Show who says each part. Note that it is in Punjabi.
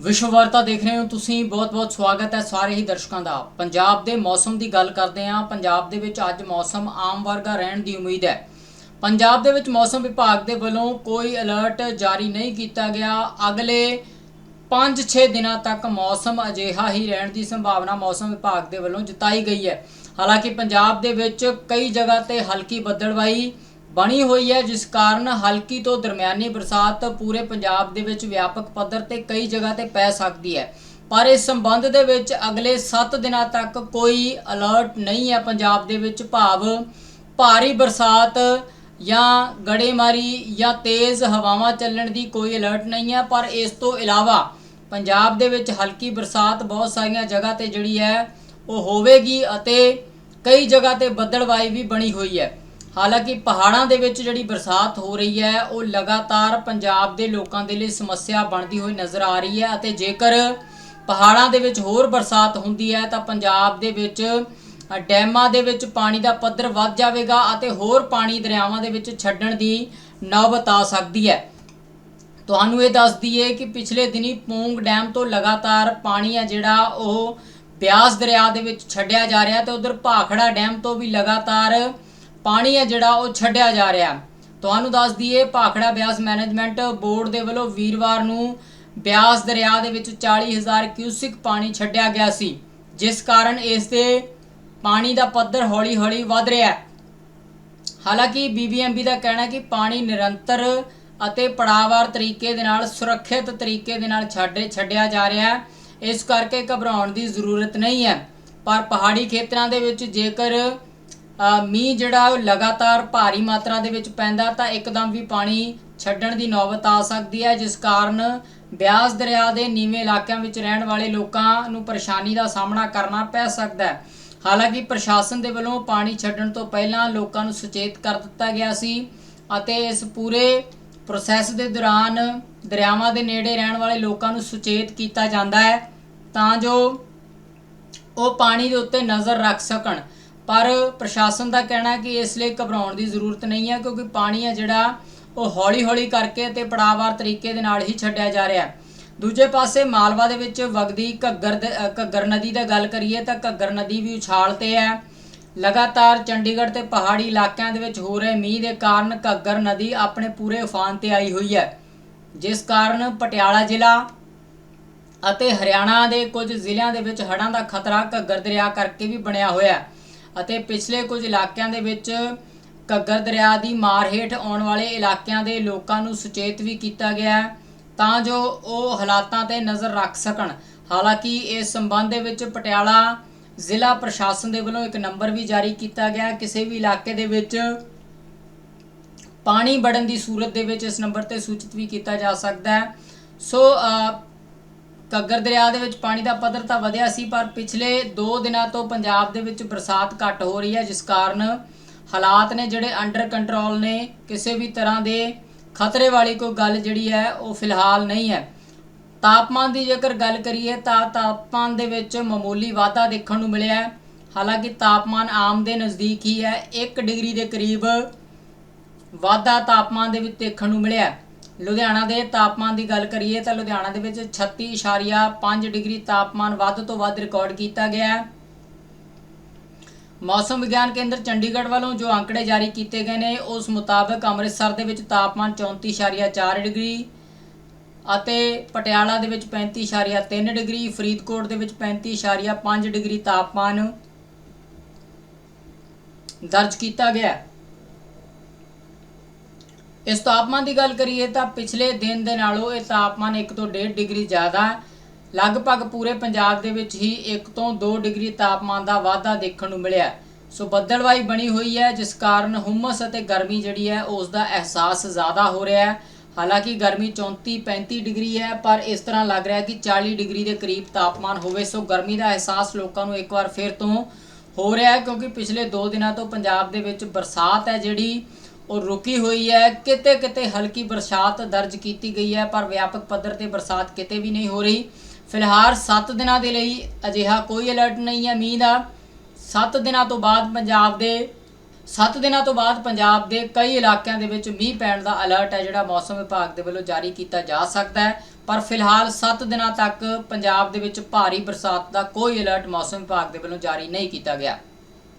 Speaker 1: ਵਿਸ਼ਵ ਵਾਰਤਾ ਦੇਖ ਰਹੇ ਹੋ ਤੁਸੀਂ ਬਹੁਤ-ਬਹੁਤ ਸਵਾਗਤ ਹੈ ਸਾਰੇ ਹੀ ਦਰਸ਼ਕਾਂ ਦਾ। ਪੰਜਾਬ ਦੇ ਮੌਸਮ ਦੀ ਗੱਲ ਕਰਦੇ ਹਾਂ। ਪੰਜਾਬ ਦੇ ਵਿੱਚ ਅੱਜ ਮੌਸਮ ਆਮ ਵਰਗਾ ਰਹਿਣ ਦੀ ਉਮੀਦ ਹੈ। ਪੰਜਾਬ ਦੇ ਵਿੱਚ ਮੌਸਮ ਵਿਭਾਗ ਦੇ ਵੱਲੋਂ ਕੋਈ ਅਲਰਟ ਜਾਰੀ ਨਹੀਂ ਕੀਤਾ ਗਿਆ। ਅਗਲੇ 5-6 ਦਿਨਾਂ ਤੱਕ ਮੌਸਮ ਅਜਿਹਾ ਹੀ ਰਹਿਣ ਦੀ ਸੰਭਾਵਨਾ ਮੌਸਮ ਵਿਭਾਗ ਦੇ ਵੱਲੋਂ ਜਤਾਈ ਗਈ ਹੈ। ਹਾਲਾਂਕਿ ਪੰਜਾਬ ਦੇ ਵਿੱਚ ਕਈ ਜਗ੍ਹਾ ਤੇ ਹਲਕੀ ਬੱਦਲਵਾਈ ਬਣੀ ਹੋਈ ਹੈ, ਜਿਸ ਕਾਰਨ ਹਲਕੀ ਤੋਂ ਦਰਮਿਆਨੀ ਬਰਸਾਤ ਪੂਰੇ ਪੰਜਾਬ ਦੇ ਵਿੱਚ ਵਿਆਪਕ ਪੱਧਰ ਤੇ ਕਈ ਜਗ੍ਹਾ ਤੇ ਪੈ ਸਕਦੀ ਹੈ। ਪਰ ਇਸ ਸੰਬੰਧ ਦੇ ਵਿੱਚ ਅਗਲੇ 7 ਦਿਨਾਂ ਤੱਕ ਕੋਈ ਅਲਰਟ ਨਹੀਂ ਹੈ। ਪੰਜਾਬ ਦੇ ਵਿੱਚ ਭਾਵ ਭਾਰੀ ਬਰਸਾਤ ਜਾਂ ਗੜੇਮਾਰੀ ਜਾਂ ਤੇਜ਼ ਹਵਾਵਾਂ ਚੱਲਣ ਦੀ ਕੋਈ ਅਲਰਟ ਨਹੀਂ ਹੈ। ਪਰ ਇਸ ਤੋਂ ਇਲਾਵਾ ਪੰਜਾਬ ਦੇ ਵਿੱਚ ਹਲਕੀ ਬਰਸਾਤ ਬਹੁਤ ਸਾਰੀਆਂ ਜਗ੍ਹਾ ਤੇ ਜਿਹੜੀ ਹੈ, ਉਹ ਹੋਵੇਗੀ ਅਤੇ ਕਈ ਜਗ੍ਹਾ ਤੇ ਬੱਦਲਵਾਈ ਵੀ ਬਣੀ ਹੋਈ ਹੈ। ਹਾਲਾਂਕਿ ਪਹਾੜਾਂ ਦੇ ਵਿੱਚ ਜਿਹੜੀ ਬਰਸਾਤ ਹੋ ਰਹੀ ਹੈ, ਉਹ ਲਗਾਤਾਰ ਪੰਜਾਬ ਦੇ ਲੋਕਾਂ ਦੇ ਲਈ ਸਮੱਸਿਆ ਬਣਦੀ ਹੋਈ ਨਜ਼ਰ ਆ ਰਹੀ ਹੈ ਅਤੇ ਜੇਕਰ ਪਹਾੜਾਂ ਦੇ ਵਿੱਚ ਹੋਰ ਬਰਸਾਤ ਹੁੰਦੀ ਹੈ, ਤਾਂ ਪੰਜਾਬ ਦੇ ਵਿੱਚ ਡੈਮਾਂ ਦੇ ਵਿੱਚ ਪਾਣੀ ਦਾ ਪੱਧਰ ਵੱਧ ਜਾਵੇਗਾ ਅਤੇ ਹੋਰ ਪਾਣੀ ਦਰਿਆਵਾਂ ਦੇ ਵਿੱਚ ਛੱਡਣ ਦੀ ਨੌਬਤ ਆ ਸਕਦੀ ਹੈ। ਤੁਹਾਨੂੰ ਇਹ ਦੱਸ ਦਈਏ ਕਿ ਪਿਛਲੇ ਦਿਨੀ ਪੂੰਗ ਡੈਮ ਤੋਂ ਲਗਾਤਾਰ ਪਾਣੀ ਹੈ ਜਿਹੜਾ, ਉਹ ਬਿਆਸ ਦਰਿਆ ਦੇ ਵਿੱਚ ਛੱਡਿਆ ਜਾ ਰਿਹਾ ਤੇ ਉਧਰ ਭਾਖੜਾ ਡੈਮ ਤੋਂ ਵੀ ਲਗਾਤਾਰ ਪਾਣੀ ਹੈ ਜਿਹੜਾ ਉਹ ਛੱਡਿਆ ਜਾ ਰਿਹਾ ਤੁਹਾਨੂੰ ਦੱਸ ਦਈਏ, ਭਾਖੜਾ ਬਿਆਸ ਮੈਨੇਜਮੈਂਟ ਬੋਰਡ ਦੇ ਵੱਲੋਂ ਵੀਰਵਾਰ ਨੂੰ ਬਿਆਸ ਦਰਿਆ ਦੇ ਵਿੱਚ 40000 ਕਿਊਸਿਕ ਪਾਣੀ ਛੱਡਿਆ ਗਿਆ ਸੀ, ਜਿਸ ਕਾਰਨ ਇਸ ਦੇ ਪਾਣੀ ਦਾ ਪੱਧਰ ਹੌਲੀ-ਹੌਲੀ ਵੱਧ ਰਿਹਾ ਹੈ। ਹਾਲਾਂਕਿ ਬੀਬੀਐਮਬੀ ਦਾ ਕਹਿਣਾ ਹੈ ਕਿ ਪਾਣੀ ਨਿਰੰਤਰ ਅਤੇ ਪੜਾਵਾਰ ਤਰੀਕੇ ਦੇ ਨਾਲ, ਸੁਰੱਖਿਅਤ ਤਰੀਕੇ ਦੇ ਨਾਲ ਛੱਡੇ ਛੱਡਿਆ ਜਾ ਰਿਹਾ ਹੈ। ਇਸ ਕਰਕੇ ਘਬਰਾਉਣ ਦੀ ਜ਼ਰੂਰਤ ਨਹੀਂ ਹੈ। ਪਰ ਪਹਾੜੀ ਖੇਤਰਾਂ ਦੇ ਵਿੱਚ ਜੇਕਰ ਮੀਂਹ ਜਿਹੜਾ ਉਹ ਲਗਾਤਾਰ ਭਾਰੀ ਮਾਤਰਾ ਦੇ ਵਿੱਚ ਪੈਂਦਾ ਤਾਂ ਇੱਕਦਮ ਵੀ ਪਾਣੀ ਛੱਡਣ ਦੀ ਨੌਬਤ ਆ ਸਕਦੀ ਹੈ, ਜਿਸ ਕਾਰਨ ਬਿਆਸ ਦਰਿਆ ਦੇ ਨੀਵੇਂ ਇਲਾਕਿਆਂ ਵਿੱਚ ਰਹਿਣ ਵਾਲੇ ਲੋਕਾਂ ਨੂੰ ਪਰੇਸ਼ਾਨੀ ਦਾ ਸਾਹਮਣਾ ਕਰਨਾ ਪੈ ਸਕਦਾ ਹੈ। ਹਾਲਾਂਕਿ ਪ੍ਰਸ਼ਾਸਨ ਦੇ ਵੱਲੋਂ ਪਾਣੀ ਛੱਡਣ ਤੋਂ ਪਹਿਲਾਂ ਲੋਕਾਂ ਨੂੰ ਸੁਚੇਤ ਕਰ ਦਿੱਤਾ ਗਿਆ ਸੀ ਅਤੇ ਇਸ ਪੂਰੇ ਪ੍ਰੋਸੈਸ ਦੇ ਦੌਰਾਨ ਦਰਿਆਵਾਂ ਦੇ ਨੇੜੇ ਰਹਿਣ ਵਾਲੇ ਲੋਕਾਂ ਨੂੰ ਸੁਚੇਤ ਕੀਤਾ ਜਾਂਦਾ ਹੈ ਤਾਂ ਜੋ ਉਹ ਪਾਣੀ ਦੇ ਉੱਤੇ ਨਜ਼ਰ ਰੱਖ ਸਕਣ। ਪਰ ਪ੍ਰਸ਼ਾਸਨ ਦਾ ਕਹਿਣਾ ਕਿ ਇਸ ਲਈ ਘਬਰਾਉਣ ਦੀ ਜ਼ਰੂਰਤ ਨਹੀਂ ਹੈ, ਕਿਉਂਕਿ ਪਾਣੀ ਹੈ ਜਿਹੜਾ, ਉਹ ਹੌਲੀ-ਹੌਲੀ ਕਰਕੇ ਤੇ ਪੜਾਵਾਰ ਤਰੀਕੇ ਦੇ ਨਾਲ ਹੀ ਛੱਡਿਆ ਜਾ ਰਿਹਾ ਹੈ। ਦੂਜੇ ਪਾਸੇ ਮਾਲਵਾ ਦੇ ਵਿੱਚ ਵਗਦੀ ਘੱਗਰ ਦੇ- ਘੱਗਰ ਨਦੀ ਦਾ ਗੱਲ ਕਰੀਏ ਤਾਂ ਘੱਗਰ ਨਦੀ ਵੀ ਉਛਾਲ ਤੇ ਹੈ। ਲਗਾਤਾਰ ਚੰਡੀਗੜ੍ਹ ਤੇ ਪਹਾੜੀ ਇਲਾਕਿਆਂ ਦੇ ਵਿੱਚ ਹੋ ਰਹੇ ਮੀਂਹ ਦੇ ਕਾਰਨ ਘੱਗਰ ਨਦੀ ਆਪਣੇ ਪੂਰੇ ਉਫਾਨ ਤੇ ਆਈ ਹੋਈ ਹੈ। ਜਿਸ ਕਾਰਨ ਪਟਿਆਲਾ ਜ਼ਿਲ੍ਹਾ ਅਤੇ ਹਰਿਆਣਾ ਦੇ ਕੁਝ ਜ਼ਿਲ੍ਹਿਆਂ ਦੇ ਵਿੱਚ ਹੜ੍ਹਾਂ ਦਾ ਖਤਰਾ ਘੱਗਰ ਦਰਿਆ ਕਰਕੇ ਵੀ ਬਣਿਆ ਹੋਇਆ ਹੈ। ਅਤੇ ਪਿਛਲੇ ਕੁਝ ਇਲਾਕਿਆਂ ਦੇ ਵਿੱਚ ਘੱਗਰ ਦਰਿਆ ਦੀ ਮਾਰ ਹੇਠ ਆਉਣ ਵਾਲੇ ਇਲਾਕਿਆਂ ਦੇ ਲੋਕਾਂ ਨੂੰ ਸੁਚੇਤ ਵੀ ਕੀਤਾ ਗਿਆ ਹੈ ਤਾਂ ਜੋ ਉਹ ਹਾਲਾਤਾਂ ਤੇ ਨਜ਼ਰ ਰੱਖ ਸਕਣ। ਹਾਲਾਂਕਿ ਇਸ ਸੰਬੰਧ ਦੇ ਵਿੱਚ ਪਟਿਆਲਾ ਜ਼ਿਲ੍ਹਾ ਪ੍ਰਸ਼ਾਸਨ ਦੇ ਵੱਲੋਂ ਇੱਕ ਨੰਬਰ ਵੀ ਜਾਰੀ ਕੀਤਾ ਗਿਆ ਕਿਸੇ ਵੀ ਇਲਾਕੇ ਦੇ ਵਿੱਚ ਪਾਣੀ ਵੜਨ ਦੀ ਸੂਰਤ ਦੇ ਵਿੱਚ ਇਸ ਨੰਬਰ ਤੇ ਸੂਚਿਤ ਵੀ ਕੀਤਾ ਜਾ ਸਕਦਾ ਹੈ। ਸੋ ਅ, ਘੱਗਰ ਦਰਿਆ ਦੇ ਵਿੱਚ ਪਾਣੀ ਦਾ ਪੱਧਰ ਤਾਂ ਵਧਿਆ ਸੀ ਪਰ ਪਿਛਲੇ 2 ਦਿਨਾਂ ਤੋਂ ਪੰਜਾਬ ਦੇ ਵਿੱਚ ਬਰਸਾਤ ਘੱਟ ਹੋ ਰਹੀ ਹੈ ਜਿਸ ਕਾਰਨ ਹਾਲਾਤ ਨੇ ਜਿਹੜੇ ਅੰਡਰ ਕੰਟਰੋਲ ਨੇ ਕਿਸੇ ਵੀ ਤਰ੍ਹਾਂ ਦੇ ਖਤਰੇ ਵਾਲੀ ਕੋਈ ਗੱਲ ਜਿਹੜੀ ਹੈ ਉਹ ਫਿਲਹਾਲ ਨਹੀਂ ਹੈ। ਤਾਪਮਾਨ ਦੀ ਜੇਕਰ ਗੱਲ ਕਰੀਏ ਤਾਂ ਤਾਪਮਾਨ ਦੇ ਵਿੱਚ ਮਾਮੂਲੀ ਵਾਧਾ ਦੇਖਣ ਨੂੰ ਮਿਲਿਆ ਹੈ। ਹਾਲਾਂਕਿ ਤਾਪਮਾਨ ਆਮ ਦੇ ਨਜ਼ਦੀਕ ਹੀ ਹੈ 1 ਡਿਗਰੀ ਦੇ ਕਰੀਬ ਵਾਧਾ ਤਾਪਮਾਨ ਦੇ ਵਿੱਚ ਦੇਖਣ ਨੂੰ ਮਿਲਿਆ ਲੁਧਿਆਣਾ ਦੇ ਤਾਪਮਾਨ ਦੀ ਗੱਲ ਕਰੀਏ ਤਾਂ ਲੁਧਿਆਣਾ ਦੇ ਵਿੱਚ 36.5 ਡਿਗਰੀ ਤਾਪਮਾਨ ਵੱਧ ਤੋਂ ਵੱਧ ਰਿਕਾਰਡ ਕੀਤਾ ਗਿਆ ਹੈ। ਮੌਸਮ ਵਿਗਿਆਨ ਕੇਂਦਰ ਚੰਡੀਗੜ੍ਹ ਵੱਲੋਂ ਜੋ ਅੰਕੜੇ ਜਾਰੀ ਕੀਤੇ ਗਏ ਨੇ, ਉਸ ਮੁਤਾਬਕ ਅੰਮ੍ਰਿਤਸਰ ਦੇ ਵਿੱਚ ਤਾਪਮਾਨ 34.4 ਡਿਗਰੀ ਅਤੇ ਪਟਿਆਲਾ ਦੇ ਵਿੱਚ 35.3 ਡਿਗਰੀ, ਫਰੀਦਕੋਟ ਦੇ ਵਿੱਚ 35.5 ਡਿਗਰੀ ਤਾਪਮਾਨ ਦਰਜ ਕੀਤਾ ਗਿਆ ਇਸ ਤਾਪਮਾਨ ਦੀ ਗੱਲ ਕਰੀਏ ਤਾਂ ਪਿਛਲੇ ਦਿਨ ਦੇ ਨਾਲੋਂ ਇਹ ਤਾਪਮਾਨ 1 ਤੋਂ 1.5 ਡਿਗਰੀ ਜ਼ਿਆਦਾ ਹੈ। ਲਗਭਗ ਪੂਰੇ ਪੰਜਾਬ ਦੇ ਵਿੱਚ ਹੀ 1 ਤੋਂ 2 ਡਿਗਰੀ ਤਾਪਮਾਨ ਦਾ ਵਾਧਾ ਦੇਖਣ ਨੂੰ ਮਿਲਿਆ ਸੋ ਬੱਦਲਵਾਈ ਬਣੀ ਹੋਈ ਹੈ, ਜਿਸ ਕਾਰਨ ਹੁਮਸ ਅਤੇ ਗਰਮੀ ਜਿਹੜੀ ਹੈ, ਉਸ ਦਾ ਅਹਿਸਾਸ ਜ਼ਿਆਦਾ ਹੋ ਰਿਹਾ ਹੈ। ਹਾਲਾਂਕਿ ਗਰਮੀ 34 35 ਡਿਗਰੀ ਹੈ, ਪਰ ਇਸ ਤਰ੍ਹਾਂ ਲੱਗ ਰਿਹਾ ਕਿ 40 ਡਿਗਰੀ ਦੇ ਕਰੀਬ ਤਾਪਮਾਨ ਹੋਵੇ। ਸੋ ਗਰਮੀ ਦਾ ਅਹਿਸਾਸ ਲੋਕਾਂ ਨੂੰ ਇੱਕ ਵਾਰ ਫਿਰ ਤੋਂ ਹੋ ਰਿਹਾ ਹੈ, ਕਿਉਂਕਿ ਪਿਛਲੇ 2 ਦਿਨਾਂ ਤੋਂ ਪੰਜਾਬ ਦੇ ਵਿੱਚ ਬਰਸਾਤ ਹੈ ਜਿਹੜੀ। ਉਹ ਰੁਕੀ ਹੋਈ ਹੈ। ਕਿਤੇ ਕਿਤੇ ਹਲਕੀ ਬਰਸਾਤ ਦਰਜ ਕੀਤੀ ਗਈ ਹੈ, ਪਰ ਵਿਆਪਕ ਪੱਧਰ ਤੇ ਬਰਸਾਤ ਕਿਤੇ ਵੀ ਨਹੀਂ ਹੋ ਰਹੀ। ਫਿਲਹਾਲ 7 ਦਿਨਾਂ ਦੇ ਲਈ ਅਜਿਹਾ ਕੋਈ ਅਲਰਟ ਨਹੀਂ ਹੈ। ਮੀਂਹ ਦਾ 7 ਦਿਨਾਂ ਤੋਂ ਬਾਅਦ ਪੰਜਾਬ ਦੇ 7 ਦਿਨਾਂ ਤੋਂ ਬਾਅਦ ਪੰਜਾਬ ਦੇ ਕਈ ਇਲਾਕਿਆਂ ਦੇ ਵਿੱਚ ਮੀਂਹ ਪੈਣ ਦਾ ਅਲਰਟ ਹੈ, ਜਿਹੜਾ ਮੌਸਮ ਵਿਭਾਗ ਦੇ ਵੱਲੋਂ ਜਾਰੀ ਕੀਤਾ ਜਾ ਸਕਦਾ ਹੈ। ਪਰ ਫਿਲਹਾਲ 7 ਦਿਨਾਂ ਤੱਕ ਪੰਜਾਬ ਦੇ ਵਿੱਚ ਭਾਰੀ ਬਰਸਾਤ ਦਾ ਕੋਈ ਅਲਰਟ ਮੌਸਮ ਵਿਭਾਗ ਦੇ ਵੱਲੋਂ ਜਾਰੀ ਨਹੀਂ ਕੀਤਾ ਗਿਆ।